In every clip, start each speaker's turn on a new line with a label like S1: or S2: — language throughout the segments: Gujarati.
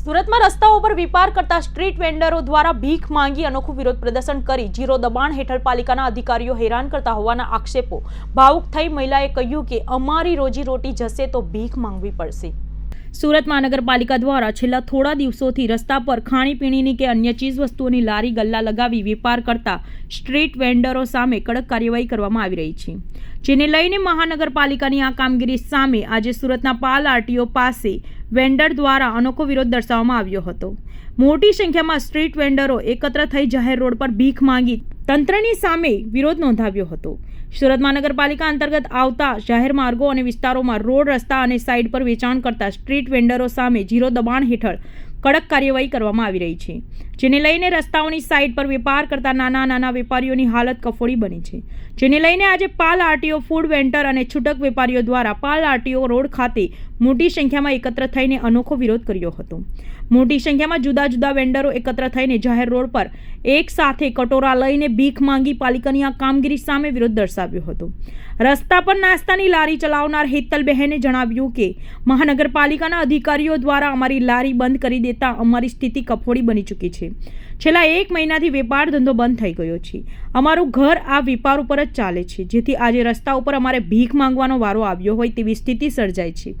S1: સુરતમાં રસ્તાઓ પર વેપાર કરતા સ્ટ્રીટ વેન્ડરો દ્વારા ભીખ માંગી અનોખું વિરોધ પ્રદર્શન કરી જીરો દબાણ હેઠળ પાલિકાના અધિકારીઓ હેરાન કરતા હોવાના આક્ષેપો. ભાવુક થઈ મહિલાએ કહ્યું કે અમારી રોજીરોટી જશે તો ભીખ માંગવી પડશે. સુરત મહાનગરપાલિકા દ્વારા છેલ્લા થોડા દિવસોથી રસ્તા પર ખાણીપીણીની કે અન્ય ચીજવસ્તુઓની લારી ગલ્લા લગાવી વેપાર કરતા સ્ટ્રીટ વેન્ડરો સામે કડક કાર્યવાહી કરવામાં આવી રહી છે. જેને લઈને મહાનગરપાલિકાની આ કામગીરી સામે આજે સુરતના પાલ આરટીઓ પાસે વેન્ડર દ્વારા અનોખો વિરોધ દર્શાવવામાં આવ્યો હતો. મોટી સંખ્યામાં સ્ટ્રીટ વેન્ડરો એકત્ર થઈ જાહેર રોડ પર ભીખ માંગી તંત્રની સામે વિરોધ નોંધાવ્યો હતો. સુરત મહાનગરપાલિકા અંતર્ગત આવતા જાહેર માર્ગો અને વિસ્તારોમાં રોડ રસ્તા અને સાઇડ પર વેચાણ કરતા સ્ટ્રીટ વેન્ડરો સામે ઝીરો દબાણ હેઠળ કડક કાર્યવાહી કરવામાં આવી રહી છે, જેને લઈને રસ્તાઓની સાઇડ પર વેપાર કરતા નાના નાના વેપારીઓની હાલત કફોડી બની છે. જેને લઈને આજે પાલ આરટીઓ ફૂડ વેન્ટર અને છૂટક વેપારીઓ દ્વારા પાલ આરટીઓ રોડ ખાતે મોટી સંખ્યામાં એકત્ર થઈને અનોખો વિરોધ કર્યો હતો. મોટી સંખ્યામાં જુદા જુદા વેન્ડરો એકત્ર થઈને જાહેર રોડ પર એક સાથે કટોરા લઈને ભીખ માંગી પાલિકાની આ કામગીરી સામે વિરોધ દર્શાવ્યો હતો. રસ્તા પર નાસ્તાની લારી ચલાવનાર હેતલબહેને જણાવ્યું કે, મહાનગરપાલિકાના અધિકારીઓ દ્વારા અમારી લારી બંધ કરી દેતા અમારી સ્થિતિ કફોડી બની ચૂકી છે. છેલ્લા એક મહિનાથી વેપાર ધંધો બંધ થઈ ગયો છે. અમારું ઘર આ વેપાર ઉપર જ ચાલે છે. જેથી આજે રસ્તા ઉપર અમારે ભીખ માંગવાનો વારો આવ્યો હોય તેવી સ્થિતિ સર્જાય છે.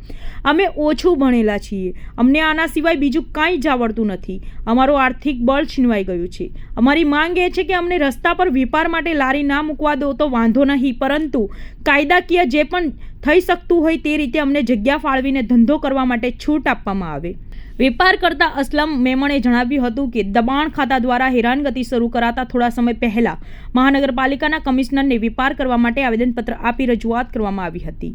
S1: અમે ઓછું ભણેલા છીએ. અમને આના સિવાય બીજું કાંઈ જ આવડતું નથી. અમારું આર્થિક બળ છીનવાઈ ગયું છે. અમારી માંગ એ છે કે અમને રસ્તા પર વેપાર માટે લારી ના મૂકવા દો તો વાંધો નહીં, પરંતુ કાયદાકીય જે પણ થઈ શકતું હોય તે રીતે અમને જગ્યા ફાળવીને ધંધો કરવા માટે છૂટ આપવામાં આવે. વેપાર કરતા અસલમ મેમણે જણાવ્યું હતું કે દબાણ ખાતા દ્વારા હેરાનગતિ શરૂ કરાતા થોડા સમય પહેલા મહાનગરપાલિકાના કમિશનરને વેપાર કરવા માટે આવેદનપત્ર આપી રજૂઆત કરવામાં આવી હતી.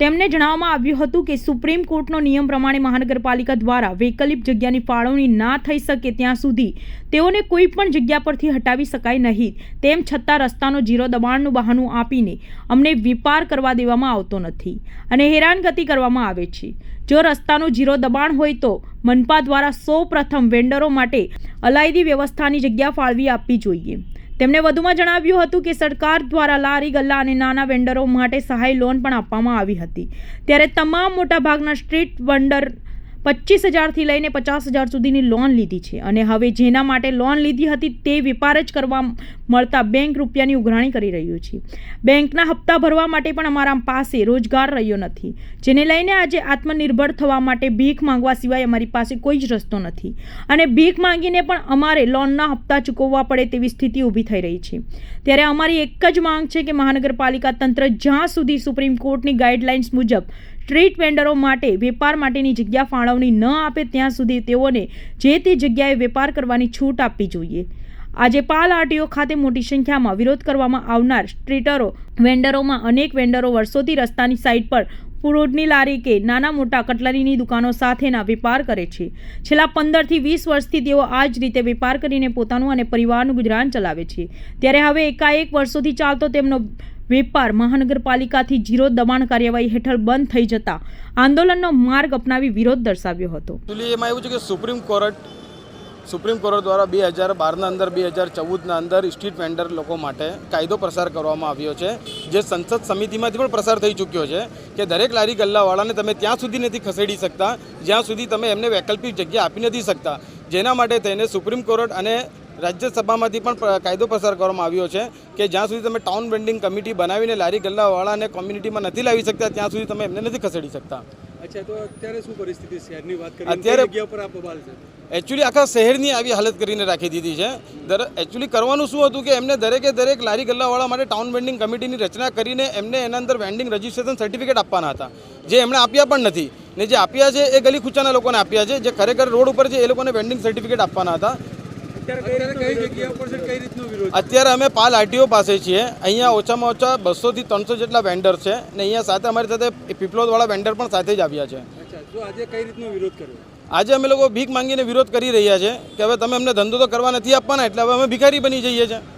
S1: તેમને જણાવવામાં આવ્યું હતું કે સુપ્રીમ કોર્ટનો નિયમ પ્રમાણે મહાનગરપાલિકા દ્વારા વૈકલ્પિક જગ્યાની ફાળવણી ના થઈ શકે ત્યાં સુધી તેઓને કોઈ પણ જગ્યા પરથી હટાવી શકાય નહીં. તેમ છતાં રસ્તાનો જીરો દબાણનું બહાનું આપીને અમને વેપાર કરવા દેવામાં આવતો નથી અને હેરાનગતિ કરવામાં આવે છે. જો રસ્તાનો જીરો દબાણ હોય તો મનપા દ્વારા સૌ પ્રથમ વેન્ડરો માટે અલાયદી વ્યવસ્થાની જગ્યા ફાળવી આપવી જોઈએ. તેમણે વધુમાં જણાવ્યું હતું કે સરકાર દ્વારા લારી, ગલ્લા અને નાના વેન્ડરો માટે સહાય લોન પણ આપવામાં આવી હતી. ત્યારે તમામ મોટાભાગના સ્ટ્રીટ વેન્ડર પચીસ હજારથી લઈને પચાસ હજાર સુધીની લોન લીધી છે અને હવે જેના માટે લોન લીધી હતી તે વેપાર જ કરવા મળતા બેંક રૂપિયાની ઉઘરાણી કરી રહ્યું છે. બેંકના હપ્તા ભરવા માટે પણ અમારા પાસે રોજગાર રહ્યો નથી, જેને લઈને આજે આત્મનિર્ભર થવા માટે ભીખ માંગવા સિવાય અમારી પાસે કોઈ જ રસ્તો નથી અને ભીખ માંગીને પણ અમારે લોનના હપ્તા ચૂકવવા પડે તેવી સ્થિતિ ઊભી થઈ રહી છે. ત્યારે અમારી એક જ માંગ છે કે મહાનગરપાલિકા તંત્ર જ્યાં સુધી સુપ્રીમ કોર્ટની ગાઈડલાઇન્સ મુજબ સ્ટ્રીટ વેન્ડરો માટે વેપાર માટેની જગ્યા ફાળવણી ન આપે ત્યાં સુધી તેઓને જે તે જગ્યાએ વેપાર કરવાની છૂટ આપવી જોઈએ. આજે પાલ આરટીઓ ખાતે મોટી સંખ્યામાં વિરોધ કરવામાં આવનાર સ્ટ્રીટરો વેન્ડરોમાં અનેક વેન્ડરો વર્ષોથી રસ્તાની સાઇડ પર ફ્રૂટની લારી કે નાના મોટા કટલરીની દુકાનો સાથેના વેપાર કરે છે. છેલ્લા પંદરથી વીસ વર્ષથી તેઓ આ જ રીતે વેપાર કરીને પોતાનું અને પરિવારનું ગુજરાન ચલાવે છે. ત્યારે હવે એકાએક વર્ષોથી ચાલતો તેમનો વેપાર મહાનગરપાલિકાથી જીરો દબાણ કાર્યવાહી હેઠળ બંધ થઈ જતા આંદોલનનો માર્ગ અપનાવી વિરોધ દર્શાવ્યો હતો.
S2: એમાં એવું છે કે સુપ્રીમ કોર્ટ સુપ્રીમ કોર્ટ દ્વારા બે હજાર બારના અંદર, બે હજાર ચૌદના અંદર સ્ટ્રીટ વેન્ડર લોકો માટે કાયદો પ્રસાર કરવામાં આવ્યો છે, જે સંસદ સમિતિમાંથી પણ પ્રસાર થઈ ચૂક્યો છે કે દરેક લારી ગલ્લાવાળાને તમે ત્યાં સુધી નથી ખસેડી શકતા, જ્યાં સુધી તમે એમને વૈકલ્પિક જગ્યા આપી નથી શકતા. જેના માટે થઈને સુપ્રીમ કોર્ટ અને રાજ્યસભામાંથી પણ કાયદો પસાર કરવામાં આવ્યો છે કે જ્યાં સુધી તમે ટાઉન વેન્ડિંગ કમિટી બનાવીને લારી ગલ્લાવાળાને કોમ્યુનિટીમાં નથી લાવી શકતા ત્યાં સુધી તમે એમને નથી ખસેડી શકતા.
S3: અચ્છા તો અત્યારે શું પરિસ્થિતિ શહેરની વાત કરીએ
S2: અત્યારે-
S3: જગ્યા પર આ બબાલ છે?
S2: એકચ્યુઅલી આખા શહેરની આવી હાલત કરીને રાખી દીધી છે. દર એકચ્યુઅલી કરવાનું શું હતું કે એમને દરેકે દરેક લારી ગલ્લાવાળા માટે ટાઉન વેન્ડિંગ કમિટીની રચના કરીને એમને એના અંદર વેન્ડિંગ રજિસ્ટ્રેશન સર્ટિફિકેટ આપવાના હતા જે એમણે આપ્યા પણ નથી. ને જે આપ્યા છે એ ગલી ખુચ્ચાના લોકોને આપ્યા છે જે ખરેખર રોડ ઉપર છે એ લોકોને વેન્ડિંગ સર્ટિફિકેટ આપવાના હતા.
S3: અત્યારે
S2: અમે પાલ આરટીઓ પાસે છીએ. અહીંયા ઓછામાં ઓછા બસોથી ત્રણસો જેટલા વેન્ડર છે ને અહીંયા સાથે અમારી સાથે પીપલોદવાળા વેન્ડર પણ સાથે જ આવ્યા છે.
S3: આજે કઈ રીતનો
S2: આજે અમે લોકો ભીખ માંગીને વિરોધ કરી રહ્યા છે કે હવે તમે અમને ધંધો તો કરવા નથી આપવાના એટલે હવે અમે ભિખારી બની જઈએ છીએ.